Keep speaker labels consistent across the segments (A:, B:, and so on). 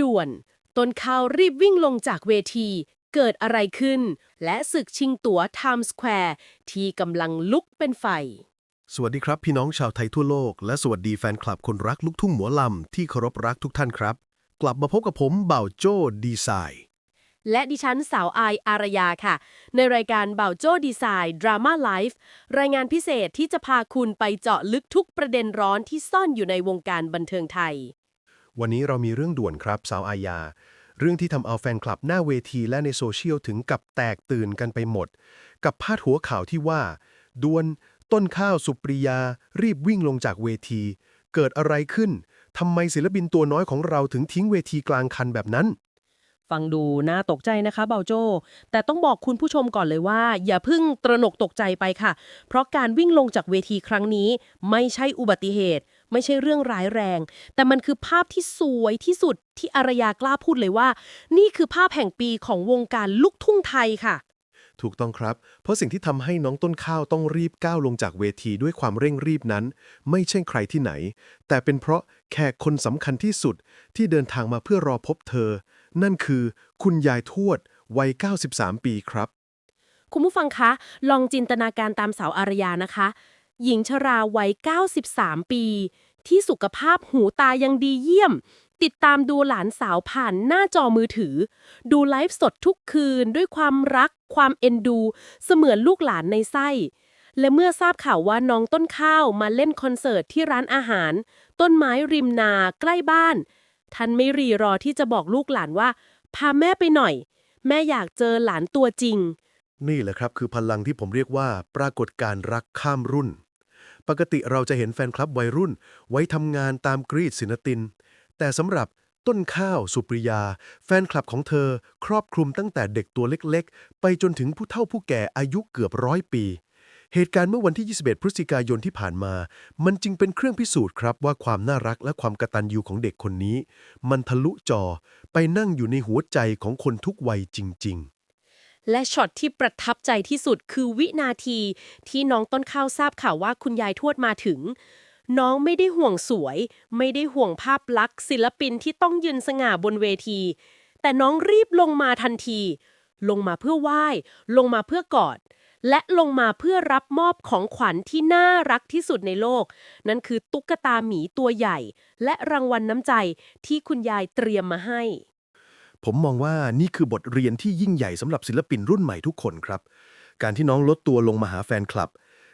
A: ด่วน ต้นข้าวรีบวิ่งลงจากเวที เกิดอะไรขึ้น และศึกชิงตั๋ว Times Square ที่กำลังลุกเป็นไฟ
B: สวัสดีครับพี่น้องชาวไทยทั่วโลก และสวัสดีแฟนคลับคนรักลูกทุ่งหมอลำที่เคารพรักทุกท่านครับ กลับมาพบกับผมบ่าวโจ้ดีไซน์
A: และดิฉันสาวอายอารยาค่ะ ในรายการเบ่าโจ้ดีไซน์ดราม่าไลฟ์รายงานพิเศษที่จะพาคุณไปเจาะลึกทุกประเด็นร้อนที่ซ่อนอยู่ในวงการบันเทิงไทย
B: วันนี้เรามีเรื่องด่วนครับสาวอายาเรื่องที่ทำเอาแฟนคลับหน้าเวทีและในโซเชียลถึงกับแตกตื่นกันไปหมด กับพาดหัวข่าวที่ว่า ดวน ต้นข้าวสุปริยา รีบวิ่งลงจากเวที เกิดอะไรขึ้นทำไมศิลปินตัวน้อยของเราถึงทิ้งเวทีกลางคันแบบนั้น
A: ฟังดูน่าตกใจนะคะเบาโจ แต่ต้องบอกคุณผู้ชมก่อนเลยว่า อย่าเพิ่งตระหนกตกใจไปค่ะ เพราะการวิ่งลงจากเวทีครั้งนี้ไม่ใช่อุบัติเหตุ ไม่ใช่เรื่องร้ายแรง แต่มันคือภาพที่สวยที่สุดที่อารยากล้าพูดเลยว่า นี่คือภาพแห่งปีของวงการลูกทุ่งไทยค่ะ
B: ถูกต้องครับ เพราะสิ่งที่ทำให้น้องต้นข้าวต้องรีบก้าวลงจากเวทีด้วยความเร่งรีบนั้น ไม่ใช่ใครที่ไหน แต่เป็นเพราะแขกคนสำคัญที่สุดที่เดินทางมาเพื่อรอพบเธอ นั่นคือ คุณยายทวดวัย 93 ปีครับ
A: คุณผู้ฟังคะ ลองจินตนาการตามสาวอารยานะคะ หญิงชราวัย 93 ปี ที่สุขภาพหูตายังดีเยี่ยม ติดตามดูหลานสาวผ่านหน้าจอมือถือ ดูไลฟ์สดทุกคืนด้วยความรัก ความเอ็นดู เสมือนลูกหลานในไส้ และเมื่อทราบข่าวว่าน้องต้นข้าวมาเล่นคอนเสิร์ตที่ร้านอาหาร ต้นไม้ริมนาใกล้บ้าน ท่านไม่รีรอที่จะบอกลูกหลานว่า พาแม่ไปหน่อย แม่อยากเจอหลานตัวจริง
B: นี่แหละครับคือพลังที่ผมเรียกว่าปรากฏการรักข้ามรุ่น ปกติเราจะเห็นแฟนคลับวัยรุ่น ไว้ทำงานตามกรีดศิลติน แต่สำหรับต้นข้าวสุปริยา แฟนคลับของเธอครอบคลุมตั้งแต่เด็กตัวเล็กๆ ไปจนถึงผู้เฒ่าผู้แก่อายุเกือบร้อยปี เหตุการณ์เมื่อวันที่ 21 พฤศจิกายนที่ผ่านมา มันจึงเป็นเครื่องพิสูจน์ครับว่าความน่ารักและความกตัญญูของเด็กคนนี้ มันทะลุจอไปนั่งอยู่ในหัวใจของคนทุกวัยจริง ๆ
A: และช็อตที่ประทับใจที่สุดคือวินาที ที่น้องต้นข้าวทราบข่าวว่าคุณยายทวดมาถึง น้องไม่ได้ห่วงสวย ไม่ได้ห่วงภาพลักษณ์ศิลปินที่ต้องยืนสง่าบนเวที แต่น้องรีบลงมาทันที ลงมาเพื่อไหว้ ลงมาเพื่อกอดและลงมาเพื่อรับมอบของขวัญที่น่ารักที่สุดในโลก นั่นคือตุ๊กตาหมีตัวใหญ่ และรางวัลน้ำใจที่คุณยายเตรียมมาให้
B: ผมมองว่านี่คือบทเรียนที่ยิ่งใหญ่สำหรับศิลปินรุ่นใหม่ทุกคนครับ การที่น้องลดตัวลงมาหาแฟนคลับ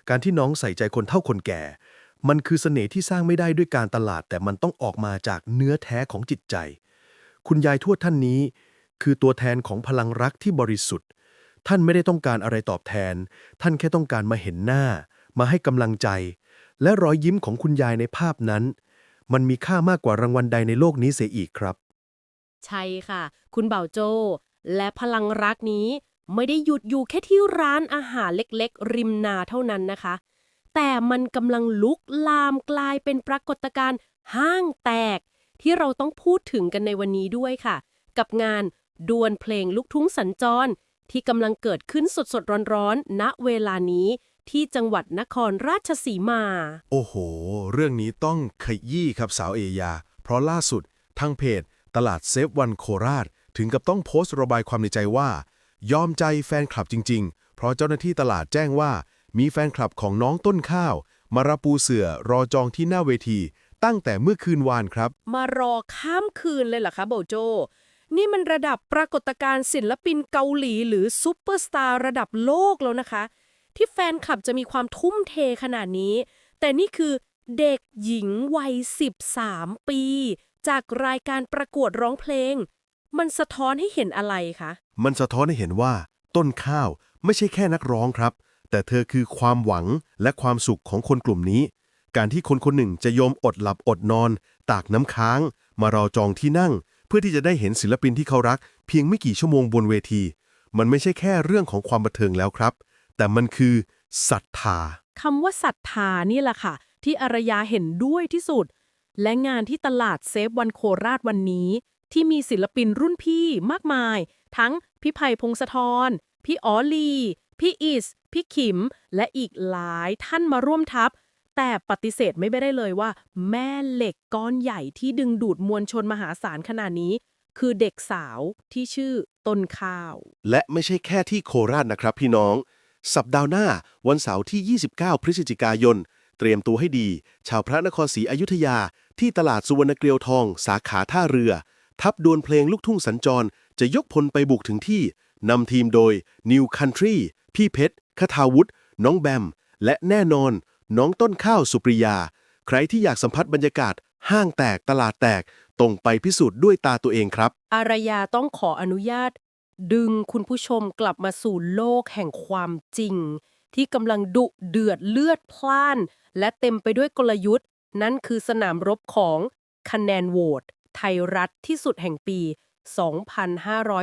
B: การที่น้องใส่ใจคนเท่าคนแก่ มันคือเสน่ห์ที่สร้างไม่ได้ด้วยการตลาด แต่มันต้องออกมาจากเนื้อแท้ของจิตใจ คุณยายทวดท่านนี้ คือตัวแทนของพลังรักที่บริสุทธิ์ ท่านไม่ได้ต้องการอะไรตอบแทน ท่านแค่ต้องการมาเห็นหน้า มาให้กำลังใจ และรอยยิ้มของคุณยายในภาพนั้น มันมีค่ามากกว่ารางวัลใดในโลกนี้เสียอีกครับ
A: ใช่ค่ะ คุณเบ่าโจ และพลังรักนี้ไม่ได้หยุดอยู่แค่ที่ร้านอาหารเล็กๆ ริมนาเท่านั้นนะคะ แต่มันกำลังลุกลามกลายเป็นปรากฏการณ์ห้างแตก ที่เราต้องพูดถึงกันในวันนี้ด้วยค่ะ กับงานดวลเพลงลูกทุ่งสัญจร ที่กำลังเกิดขึ้นสดๆร้อนๆณเวลานี้ที่จังหวัดนครราชสีมา
C: โอ้โห เรื่องนี้ต้องขยี้ครับสาวเอยา เพราะล่าสุดทางเพจ ตลาดเซฟวันโคราช ถึงกับต้องโพสต์ระบายความในใจว่า ยอมใจแฟนคลับจริง ๆ เพราะเจ้าหน้าที่ตลาดแจ้งว่า มีแฟนคลับของน้องต้นข้าว มารับปูเสือรอจองที่หน้าเวที ตั้งแต่เมื่อคืนวานครับ
A: มารอข้ามคืนเลยเหรอคะโบโจ นี่มันระดับปรากฏการณ์ศิลปินเกาหลี หรือซูเปอร์สตาร์ระดับโลกแล้วนะคะ ที่แฟนคลับจะมีความทุ่มเทขนาดนี้ แต่นี่คือเด็กหญิงวัย 13 ปี จากรายการประกวดร้องเพลง มันสะท้อนให้เห็นอะไรคะ
B: มันสะท้อนให้เห็นว่า ต้นข้าวไม่ใช่แค่นักร้องครับ แต่เธอคือความหวังและความสุขของคนกลุ่มนี้ การที่คนคนหนึ่งจะยอมอดหลับอดนอน ตากน้ำค้าง มารอจองที่นั่ง เพื่อที่จะได้เห็นศิลปินที่เขารัก เพียงไม่กี่ชั่วโมงบนเวที มันไม่ใช่แค่เรื่องของความบันเทิงแล้วครับ แต่มันคือศรัทธา
A: คำว่าศรัทธานี่แหละค่ะ ที่อารยาเห็นด้วยที่สุด และงานที่ตลาดเซฟวันโคราชวันนี้ ที่มีศิลปินรุ่นพี่มากมาย ทั้งพี่ไผ่พงศธร พี่อ๋อลี พี่อิส พี่ขิม และอีกหลายท่านมาร่วมทัพ แต่ปฏิเสธไม่ได้เลยว่า แม่เหล็กก้อนใหญ่ที่ดึงดูดมวลชนมหาศาลขนาดนี้ คือเด็กสาวที่ชื่อต้นข้าว
D: และไม่ใช่แค่ที่โคราชนะครับพี่น้อง สัปดาห์หน้าวันเสาร์ที่ 29 พฤศจิกายน เตรียมตัวให้ดี ชาวพระนครศรีอยุธยา ที่ตลาดสุวรรณเกลียวทอง สาขาท่าเรือ ทับดวลเพลงลูกทุ่งสัญจร จะยกพลไปบุกถึงที่นำทีมโดย New Country พี่เพชรคทาวุฒิน้องแบม และแน่นอน น้องต้นข้าวสุปริยา ใครที่อยากสัมผัสบรรยากาศ ห้างแตกตลาดแตกตรงไปพิสูจน์ด้วยตาตัวเองครับ
A: อารยาต้องขออนุญาต ดึงคุณผู้ชมกลับมาสู่โลกแห่งความจริง ที่กำลังดุเดือดเลือดพล่าน และเต็มไปด้วยกลยุทธ์ นั่นคือสนามรบของคะแนนโหวตไทยรัฐที่สุดแห่งปี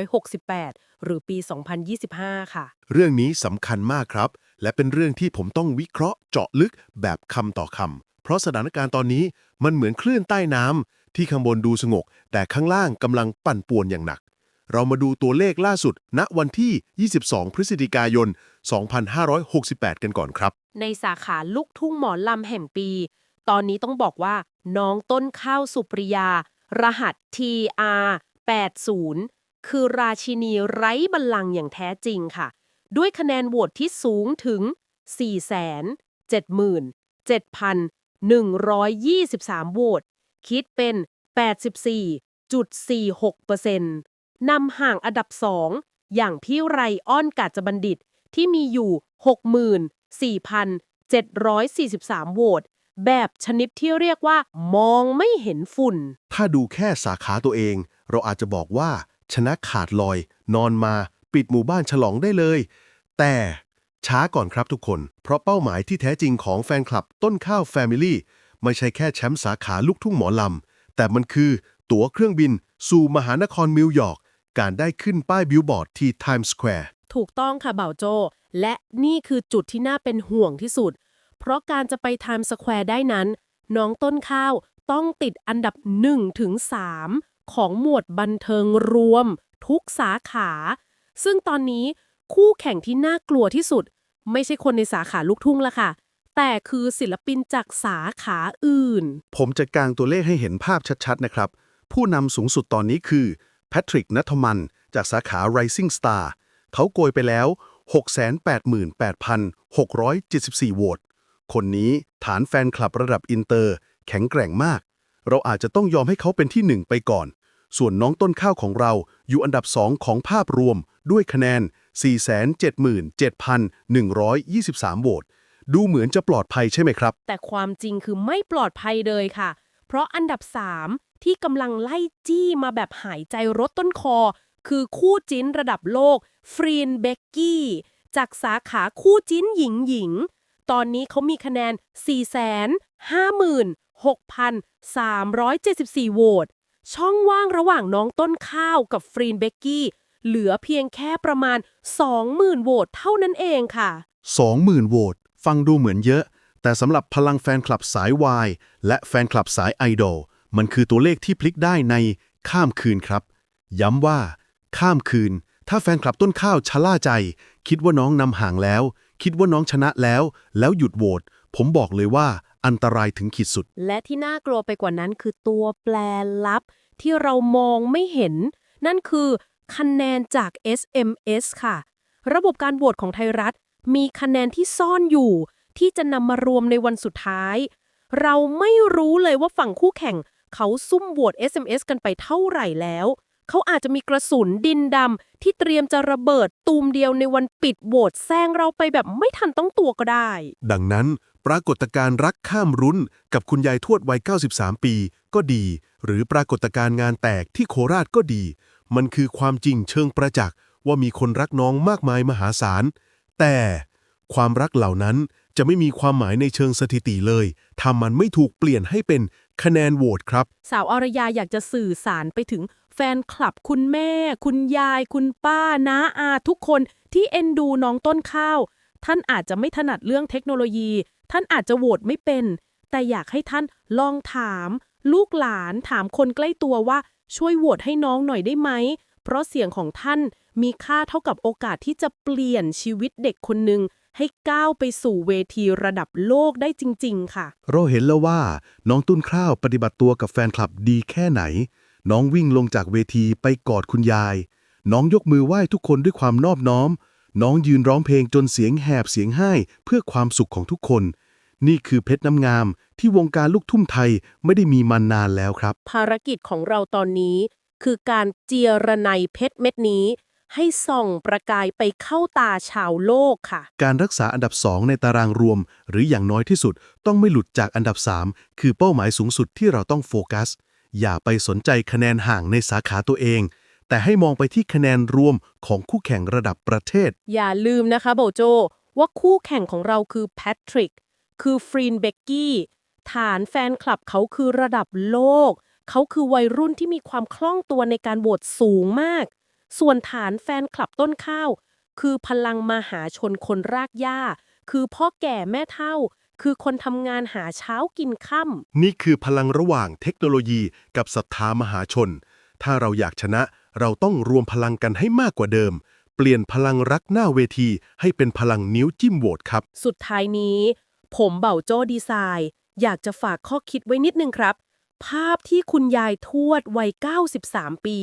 A: 2568 หรือปี 2025 ค่ะ
B: เรื่องนี้สำคัญมากครับ และเป็นเรื่องที่ผมต้องวิเคราะห์เจาะลึกแบบคำต่อคำเพราะสถานการณ์ตอนนี้มันเหมือนคลื่นใต้น้ำที่ข้างบนดูสงบแต่ข้างล่างกำลังปั่นป่วนอย่างหนัก เรามาดูตัวเลขล่าสุด ณวันที่ 22 พฤศจิกายน 2568 กันก่อนครับ
A: ในสาขาลูกทุ่งหมอลำแห่งปี ตอนนี้ต้องบอกว่าน้องต้นข้าวสุปริยา รหัส TR 80คือราชินีไร้บัลลังก์อย่างแท้จริงค่ะ ด้วยคะแนนโหวตที่สูงถึง 477,123 โหวต คิดเป็น 84.46%นำห่างอันดับ 2 อย่างพี่ไรอ้อนกาจบัณฑิต ที่มีอยู่ 64,743 โหวตแบบชนิดที่เรียกว่ามองไม่เห็นฝุ่น
B: ถ้าดูแค่สาขาตัวเอง เราอาจจะบอกว่า ชนะขาดลอย นอนมา ปิดหมู่บ้านฉลองได้เลย แต่ช้าก่อนครับทุกคน เพราะเป้าหมายที่แท้จริงของแฟนคลับต้นข้าวแฟมิลี่ไม่ใช่แค่แชมป์สาขาลูกทุ่งหมอลำ แต่มันคือตั๋วเครื่องบินสู่มหานครนิวยอร์กการได้ขึ้นป้ายบิลบอร์ดที่ไทม์สแควร์
A: ถูกต้องค่ะเบ่าโจ และนี่คือจุดที่น่าเป็นห่วงที่สุด เพราะการจะไปไทม์สแควร์ได้นั้น น้องต้นข้าวต้องติดอันดับ1ถึง3ของหมวดบันเทิงรวม ทุกสาขา ซึ่งตอนนี้คู่แข่งที่น่ากลัวที่สุด ไม่ใช่คนในสาขาลูกทุ่งละค่ะ แต่คือศิลปินจากสาขาอื่น
C: ผมจะกางตัวเลขให้เห็นภาพชัดๆนะครับ ผู้นำสูงสุดตอนนี้คือแพทริกนัทมัน จากสาขา Rising Star เขาโกยไปแล้ว 688,674 โหวต คนนี้ฐานแฟนคลับระดับอินเตอร์ แข็งแกร่งมาก เราอาจจะต้องยอมให้เขาเป็นที่หนึ่งไปก่อน ส่วนน้องต้นข้าวของเราอยู่อันดับ2ของภาพรวม ด้วยคะแนน 477,123 โหวต ดูเหมือนจะปลอดภัยใช่ไหมครับ
A: แต่ความจริงคือไม่ปลอดภัยเลยค่ะ เพราะอันดับ 3 ที่กำลังไล่จี้มาแบบหายใจรถต้นคอ คือคู่จิ้นระดับโลกฟรีนเบกกี้จากสาขาคู่จิ้นหญิงหญิง ตอนนี้เขามีคะแนน 456,374 โหวต ช่องว่างระหว่างน้องต้นข้าวกับฟรีนเบกกี้เหลือเพียงแค่ประมาณ 20,000 โหวตเท่านั้นเองค่ะ
C: 20,000 โหวต ฟังดูเหมือนเยอะ แต่สำหรับพลังแฟนคลับสายวายและแฟนคลับสายไอดอล มันคือตัวเลขที่พลิกได้ในข้ามคืนครับ ย้ำว่า ข้ามคืน ถ้าแฟนคลับต้นข้าวชะล่าใจ คิดว่าน้องนำห่างแล้ว คิดว่าน้องชนะแล้ว แล้วหยุดโหวตผมบอกเลยว่าอันตรายถึงขีดสุด
A: และที่น่ากลัวไปกว่านั้นคือตัวแปรลับ ที่เรามองไม่เห็น นั่นคือคะแนนจาก SMS ค่ะ ระบบการโหวตของไทยรัฐ มีคะแนนที่ซ่อนอยู่ ที่จะนำมารวมในวันสุดท้าย เราไม่รู้เลยว่าฝั่งคู่แข่งเขาซุ่มโหวต SMS กันไปเท่าไหร่แล้ว เขาอาจจะมีกระสุนดินดำที่เตรียมจะระเบิดตูมเดียวในวันปิดโหวตแซงเราไปแบบไม่ทันต้องตัวก็ได้
B: ดังนั้น ปรากฏการณ์รักข้ามรุ่นกับคุณยายทวดวัย 93 ปี ก็ดี หรือปรากฏการณ์งานแตกที่โคราชก็ดี มันคือความจริงเชิงประจักษ์ว่ามีคนรักน้องมากมายมหาศาล แต่ความรักเหล่านั้นจะไม่มีความหมายในเชิงสถิติเลยถ้ามันไม่ถูกเปลี่ยนให้เป็นคะแนนโหวตครับ
A: สาวอรยาอยากจะสื่อสารไปถึง แฟนคลับคุณแม่ คุณยาย คุณป้าน้าอาทุกคนที่เอ็นดูน้องต้นข้าว ท่านอาจจะไม่ถนัดเรื่องเทคโนโลยี ท่านอาจจะโหวตไม่เป็น แต่อยากให้ท่านลองถาม ลูกหลานถามคนใกล้ตัวว่าช่วยโหวตให้น้องหน่อยได้ไหม เพราะเสียงของท่านมีค่าเท่ากับโอกาสที่จะเปลี่ยนชีวิตเด็กคนหนึ่งให้ก้าวไปสู่เวทีระดับโลกได้จริง ๆ ค่ะ
E: เราเห็นแล้วว่าน้องตุ้นข้าวปฏิบัติตัวกับแฟนคลับดีแค่ไหน น้องวิ่งลงจากเวทีไปกอดคุณยาย น้องยกมือไหว้ทุกคนด้วยความนอบน้อม น้องยืนร้องเพลงจนเสียงแหบเสียงไห้เพื่อความสุขของทุกคน นี่คือเพชรน้ำงามที่วงการลูกทุ่งไทยไม่ได้มีมานานแล้วครับ
A: ภารกิจของเราตอนนี้ คือการเจียระไนเพชรเม็ดนี้ ให้ส่องประกายไปเข้าตาชาวโลกค่ะ
E: การรักษาอันดับ 2 ในตารางรวม หรืออย่างน้อยที่สุด ต้องไม่หลุดจากอันดับ 3 คือเป้าหมายสูงสุดที่เราต้องโฟกัส อย่าไปสนใจคะแนนห่างในสาขาตัวเอง แต่ให้มองไปที่คะแนนรวมของคู่แข่งระดับประเทศ
A: อย่าลืมนะคะโบโจ ว่าคู่แข่งของเราคือแพทริก คือฟรีนเบกกี้ฐานแฟนคลับเขาคือระดับโลก เขาคือวัยรุ่นที่มีความคล่องตัวในการโหวตสูงมาก ส่วนฐานแฟนคลับต้นข้าว คือพลังมหาชนคนรากหญ้า คือพ่อแก่แม่เฒ่า คือคนทำงานหาเช้ากินค่ำ
B: นี่คือพลังระหว่างเทคโนโลยีกับศรัทธามหาชน ถ้าเราอยากชนะ เราต้องรวมพลังกันให้มากกว่าเดิม เปลี่ยนพลังรักหน้าเวที ให้เป็นพลังนิ้วจิ้มโหวตครับ
A: สุดท้ายนี้ ผมเบ่าโจ้ดีไซน์ อยากจะฝากข้อคิดไว้นิดนึงครับ ภาพที่คุณยายทวดวัย 93 ปี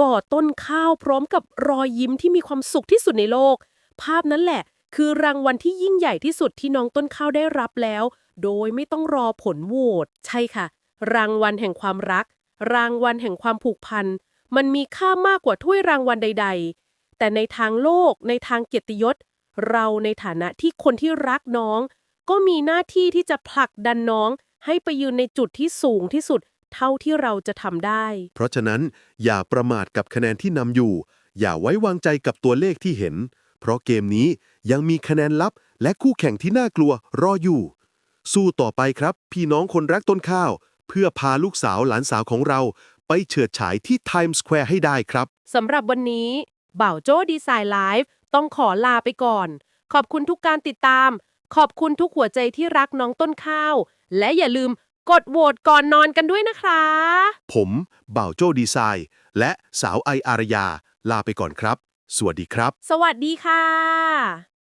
A: ก่อต้นข้าวพร้อมกับรอยยิ้มที่มีความสุขที่สุดในโลก ภาพนั้นแหละ คือรางวัลที่ยิ่งใหญ่ที่สุดที่น้องต้นข้าวได้รับแล้ว โดยไม่ต้องรอผลโหวตใช่ค่ะ รางวัลแห่งความรัก รางวัลแห่งความผูกพัน มันมีค่ามากกว่าถ้วยรางวัลใด ๆ แต่ในทางโลก ในทางเกียรติยศ เราในฐานะที่คนที่รักน้อง ก็มีหน้าที่ที่จะผลักดันน้อง ให้ไปยืนในจุดที่สูงที่สุดเท่าที่เราจะทำได้
B: เพราะฉะนั้นอย่าประมาทกับคะแนนที่นำอยู่ อย่าไว้วางใจกับตัวเลขที่เห็น เพราะเกมนี้ ยังมีคะแนนลับและคู่แข่งที่น่ากลัวรออยู่ สู้ต่อไปครับ พี่น้องคนรักต้นข้าว เพื่อพาลูกสาวหลานสาวของเราไปเฉิดฉายที่ Times Square ให้ได้ครับ
A: สำหรับวันนี้บ่าวโจ้ดีไซน์ไลฟ์ต้องขอลาไปก่อน ขอบคุณทุกการติดตาม ขอบคุณทุกหัวใจที่รักน้องต้นข้าว และอย่าลืมกดโหวตก่อนนอนกันด้วยนะคะ
B: ผมบ่าวโจ้ดีไซน์ และสาวไออารยา ลาไปก่อนครับ สวัสดีครับ
A: สวัสดีค่ะ